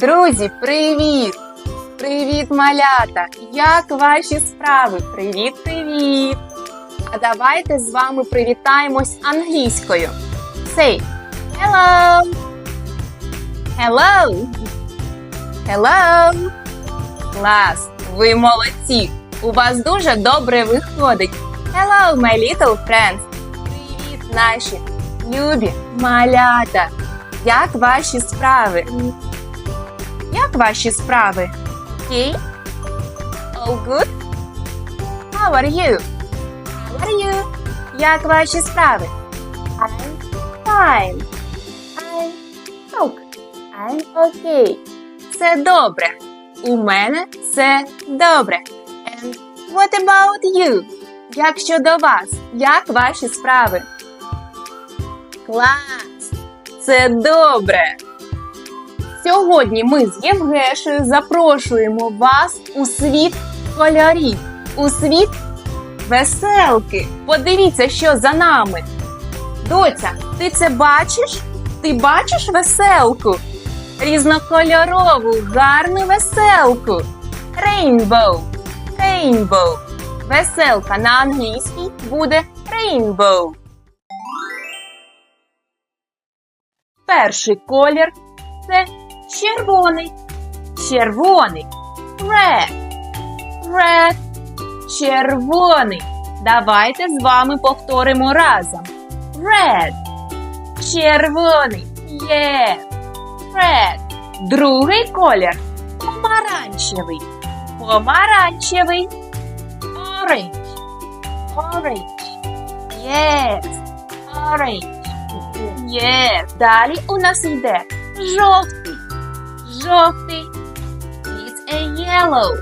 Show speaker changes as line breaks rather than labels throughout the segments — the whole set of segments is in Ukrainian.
Друзі, привіт! Привіт, малята! Як ваші справи? Привіт, привіт! А давайте з вами привітаємось англійською. Say hello! Hello! Hello! Клас! Ви молодці! У вас дуже добре виходить. Hello, my little friends! Привіт, наші любі малята! Як ваші справи? Як ваші справи? Окей? All good? How are you? How are you? Як ваші справи? I'm fine. I'm okay. I'm okay. Все добре. У мене все добре. And what about you? Як щодо вас? Як ваші справи? Клас! Це добре! Сьогодні ми з Євгешею запрошуємо вас у світ кольорів, у світ веселки. Подивіться, що за нами. Доця, ти це бачиш? Ти бачиш веселку? Різнокольорову, гарну веселку. Rainbow. Rainbow. Веселка на англійській буде rainbow. Перший колір це червоний. Червоний. Red. Red. Червоний. Давайте з вами повторимо разом. Red. Червоний. Є. Red. Другий колір. Помаранчевий. Помаранчевий. Orange. Orange. Yes. Orange. Є. Далі у нас йде жовтий. Жовтий. It's a yellow.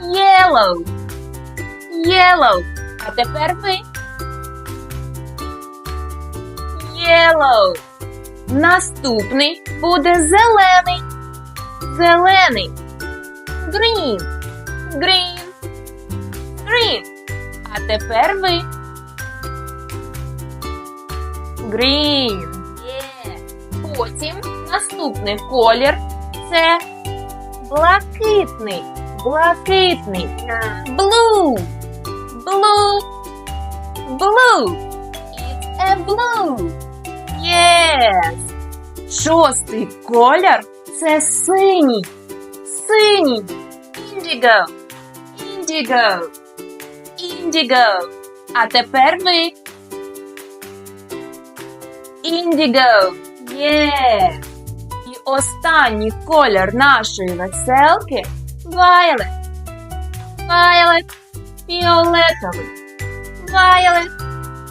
Yellow. Yellow. А тепер ви. Yellow. Наступний буде зелений. Зелений. Green. Green. Green. А тепер ви. Green. Є. Потім наступний колір це блакитний. Блакитний. Blue. Blue. Blue. It's a blue. Yes. Шостий колір це синій. Синій. Indigo. Indigo. Indigo. А тепер ви. Індіго. Є. Останній колір нашої веселки violet. Violet. Фіолетовий. Violet.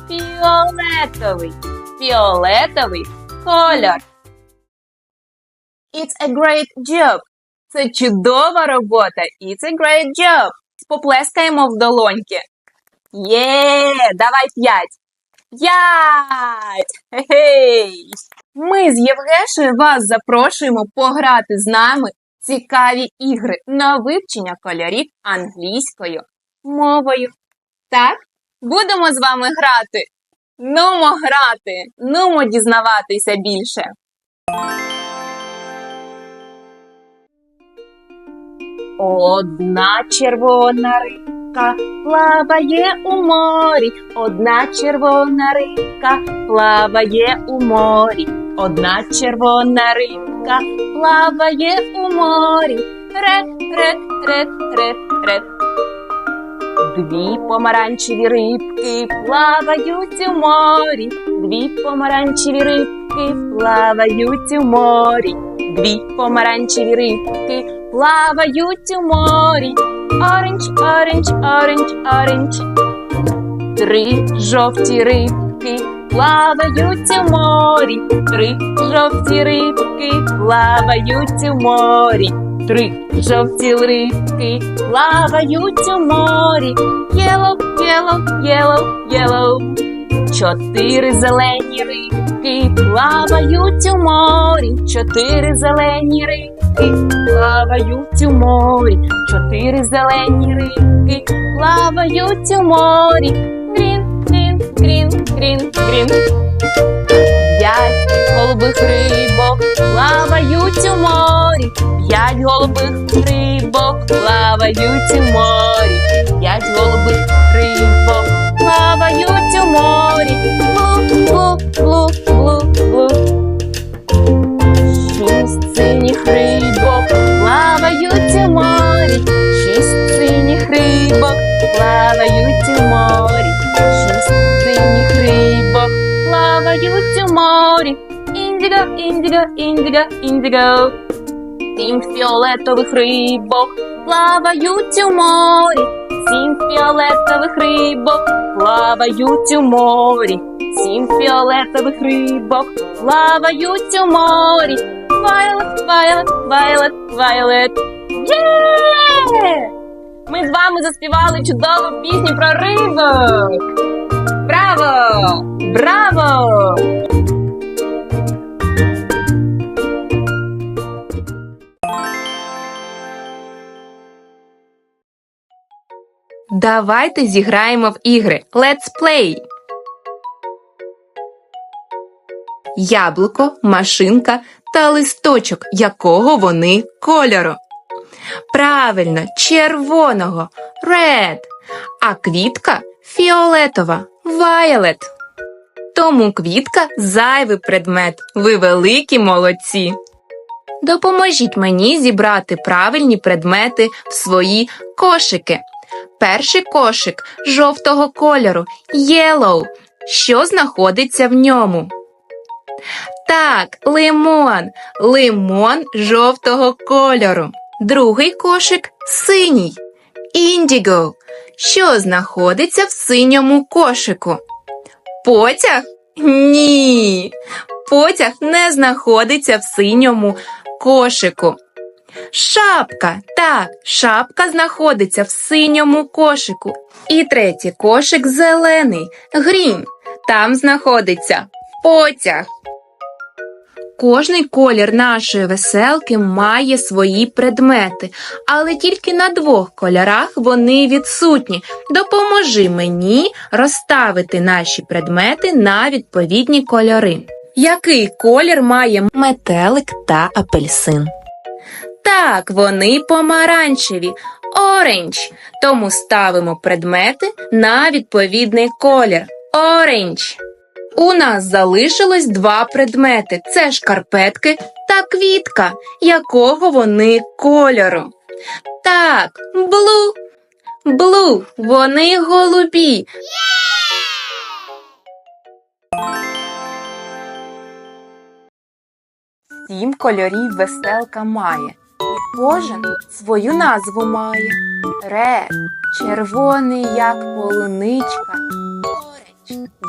Фіолетовий. Фіолетовий колір. It's a great job. Це чудова робота. It's a great job. Поплескаємо в долоньки. Є, давай п'ять. П'ять! Хе-хей! Ми з Євгешею вас запрошуємо пограти з нами цікаві ігри на вивчення кольорів англійською мовою. Так, будемо з вами грати. Нумо грати, нумо дізнаватися більше. Одна червона рибка плаває у морі, одна червона рибка плаває у морі, одна червона рибка плаває у морі. Рек, рек, рек, рек, рек. Дві помаранчеві рибки плавають у морі, дві помаранчеві рибки плавають у морі, дві помаранчеві рибки плавають у морі. Оранж, оранж, оранж, оранж. Три жовті рибки плавають у морі, три жовті рибки плавають у морі, три жовті рибки плавають у морі. Yellow, yellow, yellow, yellow. Чотири зелені рибки плавають у морі, чотири зелені рибки плавають у морі, чотири зелені рибки плавають у морі. Грін, грін, грін. П'ять голубих рибок плавають у морі, П'ять голубих рибок плавають у морі. П'ять голубих плавають у морі. Індиго, індиго, індиго, індиго. Сім фіолетових рибок плавають у морі. Сім фіолетових рибок плавають у морі. Сім фіолетових рибок плавають у морі. Вайлет, вайлет, вайлет, вайлет. Є! Ми з вами заспівали чудову пісню про рибок. Браво! Браво! Давайте зіграємо в ігри. Let's play! Яблуко, машинка та листочок, якого вони кольору. Правильно, червоного red, а квітка фіолетова violet. Тому квітка зайвий предмет. Ви великі молодці. Допоможіть мені зібрати правильні предмети в свої кошики. Перший кошик жовтого кольору yellow. Що знаходиться в ньому? Так, лимон. Лимон жовтого кольору. Другий кошик синій. Індіго. Що знаходиться в синьому кошику? Потяг? Ні. Потяг не знаходиться в синьому кошику. Шапка. Так, шапка знаходиться в синьому кошику. І третій кошик зелений. Грін. Там знаходиться потяг. Кожний колір нашої веселки має свої предмети, але тільки на двох кольорах вони відсутні. Допоможи мені розставити наші предмети на відповідні кольори. Який колір має метелик та апельсин? Так, вони помаранчеві, оранж. Тому ставимо предмети на відповідний колір. Оранж. У нас залишилось два предмети: це шкарпетки та квітка, якого вони кольору. Так, блу. Блу, вони голубі. Сім кольорів веселка має, і кожен свою назву має. Ред, червоний, як полуничка,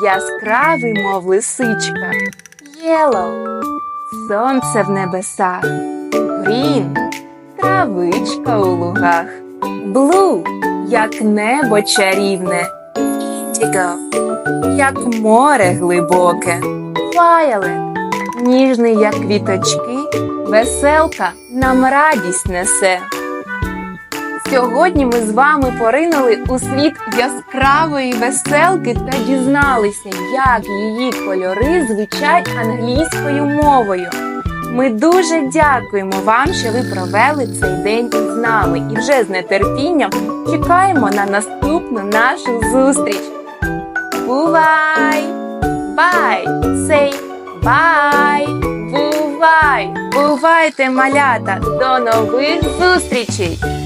яскравий, мов лисичка, Єлоу, сонце в небесах, Грін, травичка у лугах, Блу, як небо чарівне, Індіго, як море глибоке, Вайолет, ніжний, як квіточки, веселка нам радість несе. Сьогодні ми з вами поринули у світ яскравої веселки та дізналися, як її кольори звучать англійською мовою. Ми дуже дякуємо вам, що ви провели цей день з нами і вже з нетерпінням чекаємо на наступну нашу зустріч. Бувай! Бай! Say бай! Бувай! Бувайте, малята! До нових зустрічей!